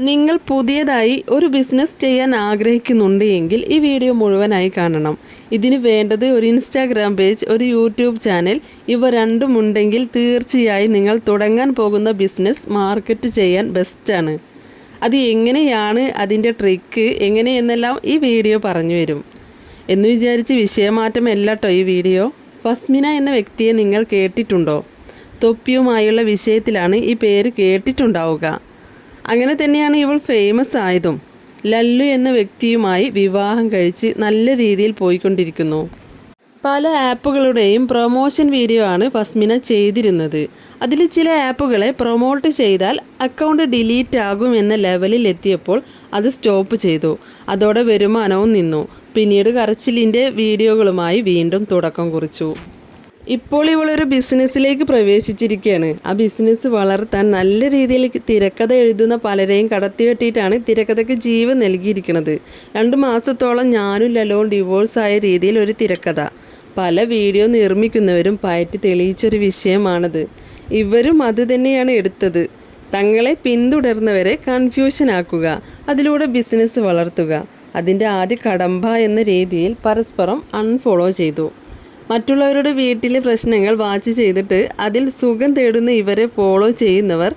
നിങ്ങൾ പുതിയതായി ഒരു ബിസിനസ് ചെയ്യാൻ ആഗ്രഹിക്കുന്നുണ്ട് എങ്കിൽ ഈ വീഡിയോ മുഴുവനായി കാണണം. ഇതിന് വേണ്ടത് ഒരു ഇൻസ്റ്റാഗ്രാം പേജ് ഒരു യൂട്യൂബ് ചാനൽ ഇവ രണ്ടും ഉണ്ടെങ്കിൽ തീർച്ചയായും നിങ്ങൾ തുടങ്ങാൻ പോകുന്ന ബിസിനസ് മാർക്കറ്റ് ചെയ്യാൻ ബെസ്റ്റാണ് അത് എങ്ങനെയാണ് അതിന്റെ ട്രിക്ക് എങ്ങനെയെന്നെല്ലാം ഈ വീഡിയോ പറഞ്ഞു വരും എന്ന് വിചാരിച്ച് വിഷയമാറ്റമല്ല കേട്ടോ ഈ വീഡിയോ ഫസ്മിന എന്ന വ്യക്തിയെ നിങ്ങൾ കേട്ടിട്ടുണ്ടോ? തൊപ്പിയുമായുള്ള വിഷയത്തിലാണ് ഈ പേര് കേട്ടിട്ടുണ്ടാവുക. അങ്ങനെ തന്നെയാണ് ഇവൾ ഫേമസ് ആയതും. ലല്ലു എന്ന വ്യക്തിയുമായി വിവാഹം കഴിച്ച് നല്ല രീതിയിൽ പോയിക്കൊണ്ടിരിക്കുന്നു. പല ആപ്പുകളുടെയും പ്രൊമോഷൻ വീഡിയോ ആണ് ഫസ്മിന ചെയ്തിരുന്നത്. അതിൽ ചില ആപ്പുകളെ പ്രൊമോട്ട് ചെയ്താൽ അക്കൗണ്ട് ഡിലീറ്റ് ആകും എന്ന ലെവലിൽ എത്തിയപ്പോൾ അത് സ്റ്റോപ്പ് ചെയ്തു. അതോടെ വരുമാനവും നിന്നു. പിന്നീട് കരച്ചിലിന്റെ വീഡിയോകളുമായി വീണ്ടും തുടക്കം കുറിച്ചു. ഇപ്പോൾ ഇവളൊരു ബിസിനസ്സിലേക്ക് പ്രവേശിച്ചിരിക്കുകയാണ് ആ ബിസിനസ് വളർത്താൻ നല്ല രീതിയിൽ തിരക്കഥ എഴുതുന്ന പലരെയും കടത്തിവെട്ടിയിട്ടാണ് തിരക്കഥയ്ക്ക് ജീവൻ നൽകിയിരിക്കുന്നത്. രണ്ട് മാസത്തോളം ഞാനും ഡിവോഴ്സ് ആയ രീതിയിൽ ഒരു തിരക്കഥ. പല വീഡിയോ നിർമ്മിക്കുന്നവരും പയറ്റി തെളിയിച്ചൊരു വിഷയമാണത്. ഇവരും അത് തന്നെയാണ് എടുത്തത്. തങ്ങളെ പിന്തുടർന്നവരെ കൺഫ്യൂഷൻ ആക്കുക അതിലൂടെ ബിസിനസ് വളർത്തുക. അതിന്റെ ആദ്യ കടമ്പ എന്ന രീതിയിൽ പരസ്പരം അൺഫോളോ ചെയ്തു. മറ്റുള്ളവരുടെ വീട്ടിലെ പ്രശ്നങ്ങൾ വാച്ച് ചെയ്തിട്ട് അതിൽ സുഖം തേടുന്ന ഇവരെ ഫോളോ ചെയ്യുന്നവർ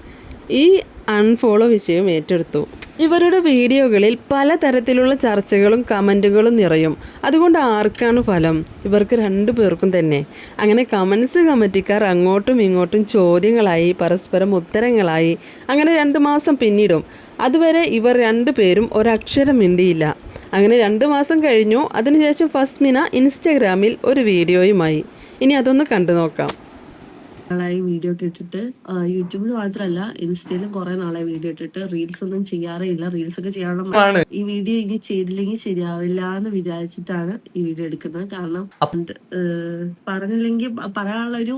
ഈ അൺഫോളോ വിഷയം ഏറ്റെടുത്തു. ഇവരുടെ വീഡിയോകളിൽ പലതരത്തിലുള്ള ചർച്ചകളും കമന്റുകളും നിറയും. അതുകൊണ്ട് ആർക്കാണ് ഫലം? ഇവർക്ക് രണ്ടു പേർക്കും തന്നെ. അങ്ങനെ കമൻസ് കമറ്റിക്കാർ അങ്ങോട്ടും ഇങ്ങോട്ടും ചോദ്യങ്ങളായി പരസ്പരം ഉത്തരങ്ങളായി അങ്ങനെ രണ്ട് മാസം പിന്നിടും. അതുവരെ ഇവർ രണ്ടു പേരും ഒരക്ഷരം മിണ്ടിയില്ല. അങ്ങനെ രണ്ട് മാസം കഴിഞ്ഞു. അതിനുശേഷം ഫസ്മിന ഇൻസ്റ്റഗ്രാമിൽ ഒരു വീഡിയോയുമായി. ഇനി അതൊന്ന് കണ്ടു നോക്കാം. നാളായി വീഡിയോ ഒക്കെ ഇട്ടിട്ട് യൂട്യൂബിൽ മാത്രമല്ല ഇൻസ്റ്റയിലും കുറെ നാളായി വീഡിയോ ഇട്ടിട്ട് റീൽസ് ഒന്നും ചെയ്യാറേ ഇല്ല. റീൽസ് ഒക്കെ ചെയ്യാനുള്ള ഈ വീഡിയോ ഇനി ചെയ്തില്ലെങ്കിൽ ശരിയാവില്ല എന്ന് വിചാരിച്ചിട്ടാണ് ഈ വീഡിയോ എടുക്കുന്നത്. കാരണം പറഞ്ഞില്ലെങ്കിൽ പറയാനുള്ള ഒരു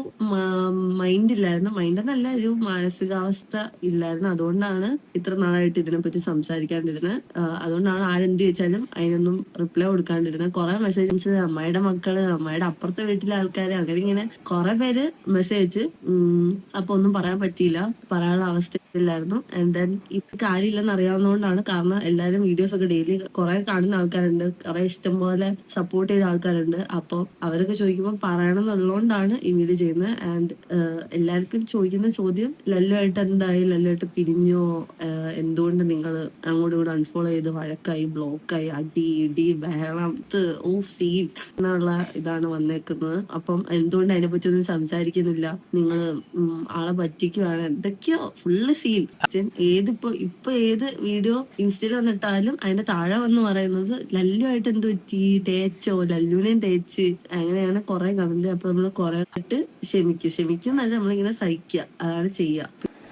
മൈൻഡ് ഇല്ലായിരുന്നു. മൈൻഡ് എന്നല്ല ഒരു മാനസികാവസ്ഥ ഇല്ലായിരുന്നു. അതുകൊണ്ടാണ് ഇത്ര നാളായിട്ട് ഇതിനെപ്പറ്റി സംസാരിക്കാണ്ടിരുന്നത്. ആ, അതുകൊണ്ടാണ് ആരെന്ത് ചോദിച്ചാലും അതിനൊന്നും റിപ്ലൈ കൊടുക്കാണ്ടിരുന്നത്. കുറെ മെസ്സേജ് അമ്മയുടെ മക്കൾ അമ്മയുടെ അപ്പുറത്തെ വീട്ടിലെ ആൾക്കാര് അങ്ങനെ ഇങ്ങനെ കുറെ പേര് മെസ്സേജ് അപ്പൊ ഒന്നും പറയാൻ പറ്റിയില്ല. പറയാനുള്ള അവസ്ഥയില്ലായിരുന്നു ആൻഡ് ദെൻ ഇപ്പൊ കാര്യമില്ലെന്ന് അറിയാവുന്നതുകൊണ്ടാണ് കാരണം എല്ലാരും വീഡിയോസ് ഒക്കെ ഡെയിലി കുറെ കാണുന്ന ആൾക്കാരുണ്ട്. കുറെ ഇഷ്ടംപോലെ സപ്പോർട്ട് ചെയ്ത ആൾക്കാരുണ്ട്. അപ്പോൾ അവരൊക്കെ ചോദിക്കുമ്പോൾ പറയണം എന്നുള്ളതുകൊണ്ടാണ് ഈ വീഡിയോ ചെയ്യുന്നത്. ആൻഡ് എല്ലാവർക്കും ചോദിക്കുന്ന ചോദ്യം ലല്ലുമായിട്ട് എന്തായി? ലല്ലുമായിട്ട് പിരിഞ്ഞോ? എന്തുകൊണ്ട് നിങ്ങൾ അങ്ങോട്ടും ഇങ്ങോട്ടും അൺഫോളോ ചെയ്ത് വഴക്കായി ബ്ലോക്കായി അടി ഇടി ബഹളം ഓഫ് സീൻ എന്നുള്ള ഇതാണ് വന്നേക്കുന്നത്. അപ്പം എന്തുകൊണ്ട് അതിനെ പറ്റി ഒന്നും സംസാരിക്കുന്നില്ല? നിങ്ങൾ ആളെ പറ്റിക്കുവാണ്. എന്തൊക്കെയോ ഫുള്ള് സീൻ ഏതിപ്പോ ഇപ്പൊ ഏത് വീഡിയോ ഇൻസ്റ്റയിൽ വന്നിട്ടാലും അതിന്റെ താഴെ വന്ന് പറയുന്നത് ലല്ലുമായിട്ട് എന്ത് പറ്റി? തേച്ചോ? ലല്ലുവിനെയും തേച്ച്. അങ്ങനെയാണ് കുറെ കമന്റ്. അപ്പൊ നമ്മൾ കുറെ ആയിട്ട് ക്ഷമിക്കും. ക്ഷമിക്കും എന്നല്ല നമ്മളിങ്ങനെ സഹിക്കുക അതാണ് ചെയ്യുക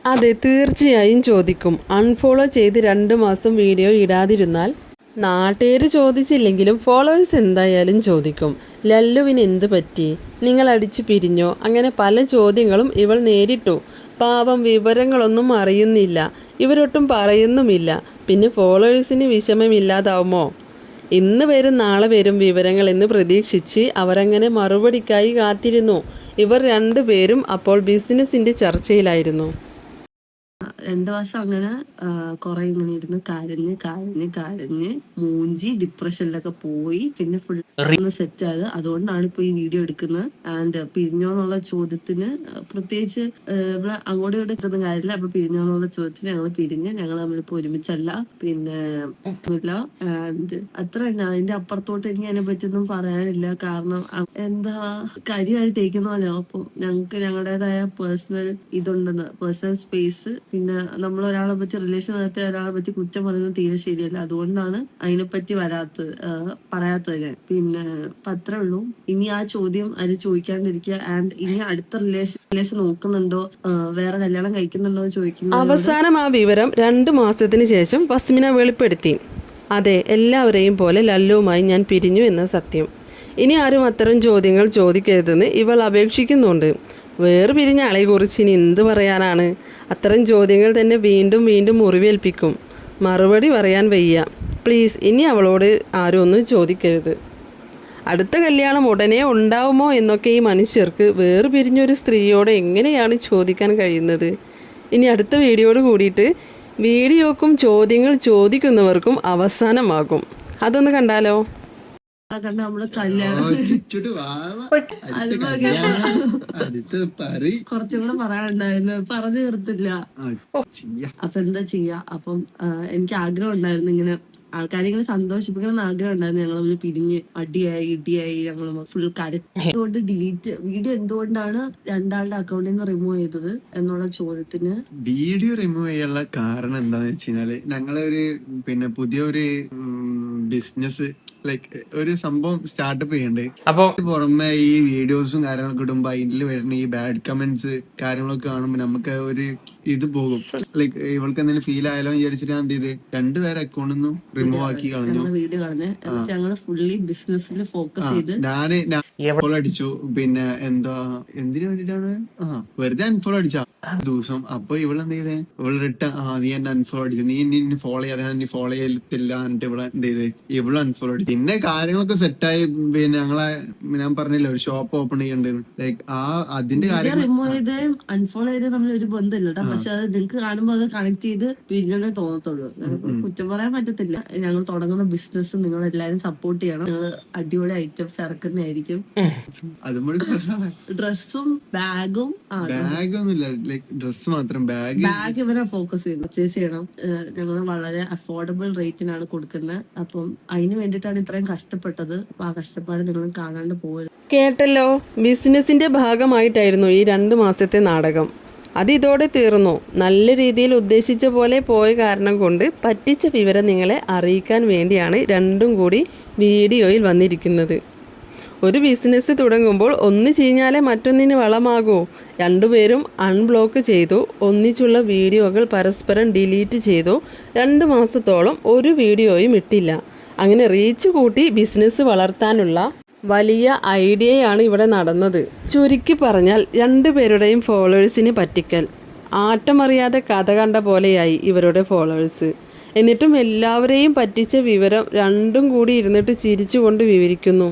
അതെ തീർച്ചയായും ചോദിക്കും. അൺഫോളോ ചെയ്ത് രണ്ട് മാസം വീഡിയോ ഇടാതിരുന്നാൽ നാട്ടുകാർ ചോദിച്ചില്ലെങ്കിലും ഫോളോവേഴ്സ് എന്തായാലും ചോദിക്കും. ലല്ലുവിന് എന്ത് പറ്റി? നിങ്ങൾ അടിച്ചു പിരിഞ്ഞോ? അങ്ങനെ പല ചോദ്യങ്ങളും ഇവൾ നേരിട്ടു. പാവം വിവരങ്ങളൊന്നും അറിയുന്നില്ല. ഇവരൊട്ടും പറയുന്നുമില്ല. പിന്നെ ഫോളോവേഴ്സിന് വിഷമമില്ലാതാവുമോ? ഇന്ന് വരും നാളെ വരും വിവരങ്ങൾ എന്ന് പ്രതീക്ഷിച്ച് അവരങ്ങനെ മറുപടിക്കായി കാത്തിരുന്നു. ഇവർ രണ്ടുപേരും അപ്പോൾ ബിസിനസിന്റെ ചർച്ചയിലായിരുന്നു. രണ്ടു മാസം അങ്ങനെ കുറെ ഇങ്ങനെ ഇരുന്ന് കരഞ്ഞ് കരഞ്ഞ് കരഞ്ഞ് മൂഞ്ചി ഡിപ്രഷനിലൊക്കെ പോയി. പിന്നെ ഫുൾ സെറ്റ് ആയത്. അതുകൊണ്ടാണ് ഇപ്പൊ ഈ വീഡിയോ എടുക്കുന്നത്. ആൻഡ് പിരിഞ്ഞോന്നുള്ള ചോദ്യത്തിന് പ്രത്യേകിച്ച് നമ്മൾ അങ്ങോട്ടും ഇവിടെ എത്തുന്ന കാര്യമില്ല. അപ്പൊ പിരിഞ്ഞോ എന്നുള്ള ചോദ്യത്തിന് ഞങ്ങൾ പിരിഞ്ഞ് ഞങ്ങൾ തമ്മിലിപ്പോ ഒരുമിച്ചല്ല. പിന്നെ ഇല്ല ആൻഡ് അത്ര തന്നെ. അതിന്റെ അപ്പുറത്തോട്ട് എനിക്ക് അതിനെ പറ്റിയൊന്നും പറയാനില്ല. കാരണം എന്താ കാര്യമായി തേക്കുന്ന പോലെ. അപ്പൊ ഞങ്ങൾക്ക് ഞങ്ങളുടേതായ പേഴ്സണൽ ഇതുണ്ടെന്ന്. പേഴ്സണൽ സ്പേസ് പിന്നെ നമ്മൾ ഒരാളെ പറ്റി റിലേഷൻ നടത്തിയ ഒരാളെ പറ്റി കുറ്റം പറയുന്നത് തീരെ ശരിയല്ല. അതുകൊണ്ടാണ് അതിനെപ്പറ്റി വരാത്തത് പറയാത്തത് പിന്നെ അത്രേ ഉള്ളൂ. ഇനി ആ ചോദ്യം അത് ചോദിക്കാണ്ടിരിക്കുക ആൻഡ് ഇനി അടുത്ത റിലേഷൻ റിലേഷൻ നോക്കുന്നുണ്ടോ? വേറെ കല്യാണം കഴിക്കുന്നുണ്ടോ എന്ന് ചോദിക്കുന്നത് അവസാനം ആ വിവരം രണ്ട് മാസത്തിന് ശേഷം വസ്മിന വെളിപ്പെടുത്തി. അതെ എല്ലാവരെയും പോലെ ലല്ലുവുമായി ഞാൻ പിരിഞ്ഞു എന്ന സത്യം. ഇനി ആരും അത്തരം ചോദ്യങ്ങൾ ചോദിക്കരുതെന്ന് ഇവൾ അപേക്ഷിക്കുന്നുണ്ട്. വേറെ പിരിഞ്ഞ ആളെക്കുറിച്ച് ഇനി എന്ത് പറയാനാണ്? അത്തരം ചോദ്യങ്ങൾ തന്നെ വീണ്ടും വീണ്ടും മുറിവേൽപ്പിക്കും. മറുപടി പറയാൻ വയ്യ. പ്ലീസ് ഇനി അവളോട് ആരും ഒന്നും ചോദിക്കരുത്. അടുത്ത കല്യാണം ഉടനെ ഉണ്ടാവുമോ എന്നൊക്കെ ഈ മനുഷ്യർക്ക് വേറെ പിരിഞ്ഞൊരു സ്ത്രീയോട് എങ്ങനെയാണ് ചോദിക്കാൻ കഴിയുന്നത്? ഇനി അടുത്ത വീഡിയോയോട് കൂടിയിട്ട് വീഡിയോക്കും ചോദ്യങ്ങൾ ചോദിക്കുന്നവർക്കും അവസാനമാകും. അതൊന്ന് കണ്ടാലോ? നമ്മൾ കല്യാണം. കുറച്ചും കൂടെ പറയാനുണ്ടായിരുന്നു. പറഞ്ഞു തീർത്തില്ല. അപ്പൊ എന്താ ചെയ്യാ? അപ്പം എനിക്ക് ആഗ്രഹം ഉണ്ടായിരുന്നു ഇങ്ങനെ ആൾക്കാരെ ഇങ്ങനെ സന്തോഷിപ്പിക്കണം ആഗ്രഹം ഉണ്ടായിരുന്നു. ഞങ്ങൾ തമ്മിൽ പിരിഞ്ഞ് അടിയായി ഇടിയായി ഞങ്ങൾ ഫുൾ കരച്ചുകൊണ്ട് ഡിലീറ്റ് വീഡിയോ എന്തുകൊണ്ടാണ് രണ്ടാളുടെ അക്കൗണ്ടിൽ നിന്ന് റിമൂവ് ചെയ്തത് എന്നുള്ള ചോദ്യത്തിന് വീഡിയോ റിമൂവ് ചെയ്യാനുള്ള കാരണം എന്താണെന്ന് വെച്ച് കഴിഞ്ഞാൽ ഞങ്ങളൊരു പിന്നെ പുതിയൊരു ബിസിനസ് ലൈക്ക് ഒരു സംഭവം സ്റ്റാർട്ടപ്പ് ചെയ്യണ്ടേ. അപ്പൊ പുറമെ ഈ വീഡിയോസും കാര്യങ്ങളൊക്കെ ഇടുമ്പോ അതിൽ വരുന്ന ഈ ബാഡ് കമന്റ്സ് കാര്യങ്ങളൊക്കെ കാണുമ്പോ നമുക്ക് ഒരു ഇത് പോകും. ലൈക്ക് ഇവൾക്ക് എന്തെങ്കിലും ഫീൽ ആയാലോ എന്ന് വിചാരിച്ചിട്ട് ഞാൻ എന്ത് ചെയ്ത് രണ്ടുപേരെ അക്കൗണ്ടിൽ നിന്നും റിമൂവ് ആക്കി കളഞ്ഞു. വീഡിയോ കളഞ്ഞ്. ഞങ്ങൾ ഫുള്ളി ബിസിനസ്സിൽ ഫോക്കസ് ചെയ്ത് ഞാൻ ഫോളോ അടിച്ചു. പിന്നെ എന്താ എന്തിനു വേണ്ടിട്ടാണ്? ആ വെറുതെ അൺഫോളോ അടിച്ച. ദിവസം. അപ്പൊ ഇവൾ എന്ത് ചെയ്തേ? ഇവൾ റിട്ടേൺ ആ നീ എന്നെ അൺഫോളോ അടിച്ചു നീ ഇനി ഫോളോ ചെയ്യാതെ ഞാൻ ഫോളോ ചെയ്യത്തില്ല. എന്നിട്ട് ഇവളെ എന്ത് ചെയ്ത്? ഇവളെ അൺഫോളോ അടിച്ചു. പിന്നെ കാര്യങ്ങളൊക്കെ സെറ്റായി പിന്നെ ഞങ്ങളെ ഞാൻ പറഞ്ഞില്ല ഒരു ഷോപ്പ് ഓപ്പൺ ചെയ്യണ്ടെന്ന്. ലൈക്ക് ആ അതിന്റെ കാര്യം റിമൂവ് ചെയ്ത് അൺഫോളോ ചെയ്ത് തമ്മിൽ ഒരു ബന്ധമില്ല കേട്ടോ പക്ഷെ അത് നിങ്ങൾക്ക് കാണുമ്പോൾ അത് കണക്ട് ചെയ്ത് പിരിഞ്ഞതേ തോന്നത്തുള്ളൂ. കുറ്റം പറയാൻ പറ്റത്തില്ല. ഞങ്ങൾ തുടങ്ങുന്ന ബിസിനസ് നിങ്ങൾ എല്ലാരും സപ്പോർട്ട് ചെയ്യണം. ഞങ്ങൾ അടിപൊളി ഐറ്റംസ് ഇറക്കുന്നതായിരിക്കും. ഡ്രസ്സും ബാഗും ബാഗ് ഒന്നുമില്ല. ലൈക്ക് ഡ്രസ് മാത്രം. ബാഗ് ബാഗ് ഇവരെ ഫോക്കസ് ചെയ്യുന്നു പർച്ചേസ് ചെയ്യണം. ഞങ്ങൾ വളരെ അഫോർഡബിൾ റേറ്റിനാണ് കൊടുക്കുന്നത്. അപ്പം അതിന് വേണ്ടിയിട്ടാണ് ഇത്രയും കഷ്ടപ്പെട്ടത്. ആ കഷ്ടപ്പാട് നിങ്ങൾ കാണാണ്ട് പോകരുത് കേട്ടല്ലോ ബിസിനസിന്റെ ഭാഗമായിട്ടായിരുന്നു ഈ രണ്ട് മാസത്തെ നാടകം. അത് ഇതോടെ തീർന്നു. നല്ല രീതിയിൽ ഉദ്ദേശിച്ച പോലെ പോയ കാരണം കൊണ്ട് പറ്റിച്ച വിവരം നിങ്ങളെ അറിയിക്കാൻ വേണ്ടിയാണ് രണ്ടും കൂടി വീഡിയോയിൽ വന്നിരിക്കുന്നത്. ഒരു ബിസിനസ് തുടങ്ങുമ്പോൾ ഒന്ന് ചീഞ്ഞാലേ മറ്റൊന്നിന് വളമാകൂ. രണ്ടുപേരും അൺബ്ലോക്ക് ചെയ്തു. ഒന്നിച്ചുള്ള വീഡിയോകൾ പരസ്പരം ഡിലീറ്റ് ചെയ്തു. രണ്ട് മാസത്തോളം ഒരു വീഡിയോയും ഇട്ടില്ല. അങ്ങനെ റീച്ച് കൂട്ടി ബിസിനസ് വളർത്താനുള്ള വലിയ ഐഡിയയാണ് ഇവിടെ നടന്നത്. ചുരുക്കി പറഞ്ഞാൽ രണ്ടുപേരുടെയും ഫോളോവേഴ്സിനെ പറ്റിക്കൽ. ആട്ടമറിയാതെ കഥ കണ്ട പോലെയായി ഇവരുടെ ഫോളോവേഴ്സ് എന്നിട്ടും എല്ലാവരെയും പറ്റിച്ച വിവരം രണ്ടും കൂടി ഇരുന്നിട്ട് ചിരിച്ചുകൊണ്ട് വിവരിക്കുന്നു.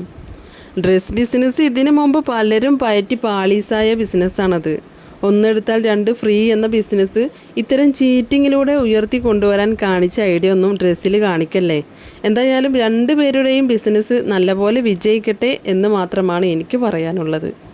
ഡ്രസ് ബിസിനസ് ഇതിനു മുമ്പ് പലരും പയറ്റി പാളീസായ ബിസിനസ്സാണത് ഒന്നെടുത്താൽ രണ്ട് ഫ്രീ എന്ന ബിസിനസ് ഇത്തരം ചീറ്റിങ്ങിലൂടെ ഉയർത്തി കൊണ്ടുവരാൻ കാണിച്ച ഐഡിയ ഒന്നും ഡ്രസ്സിൽ കാണിക്കല്ലേ. എന്തായാലും രണ്ടുപേരുടെയും ബിസിനസ് നല്ലപോലെ വിജയിക്കട്ടെ എന്ന് മാത്രമാണ് എനിക്ക് പറയാനുള്ളത്.